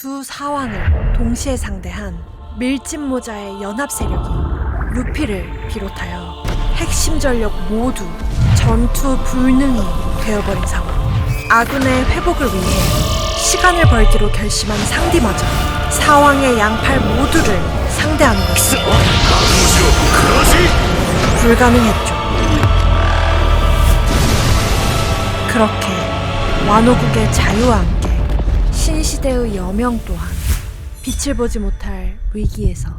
두 사왕을 동시에 상대한 밀짚모자의 연합 세력이 루피를 비롯하여 핵심 전력 모두 전투 불능이 되어버린 상황. 아군의 회복을 위해 시간을 벌기로 결심한 상디마저 사왕의 양팔 모두를 상대하는 것이 불가능했죠. 그렇게 완호국의 함께 신시대의 여명 또한 빛을 보지 못할 위기에서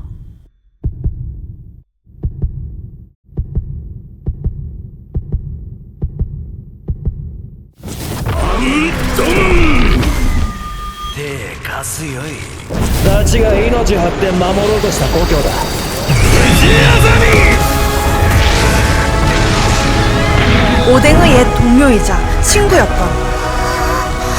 음, 手貸すよいダチが命張って守ろうとした故郷だ 오뎅의 옛 동료이자 친구였던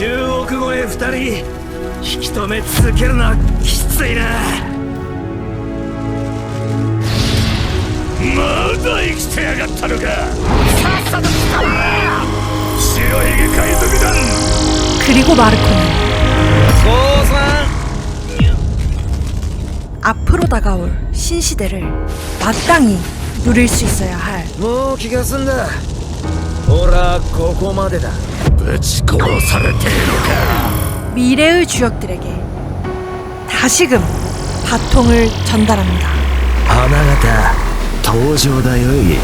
10億超え2人引き止め続けるのはきついな。 まだ生きてやがったのかさっさと捕まれ白ひげ海賊団 그리고 마르코는 父さん 앞으로 다가올 신시대를 마땅히 누릴 수 있어야 할 もう気が済んだ俺はここまでだぶち殺されているの 미래의 주역들에게 다시금 바통을 전달합니다. 花形 登場だよい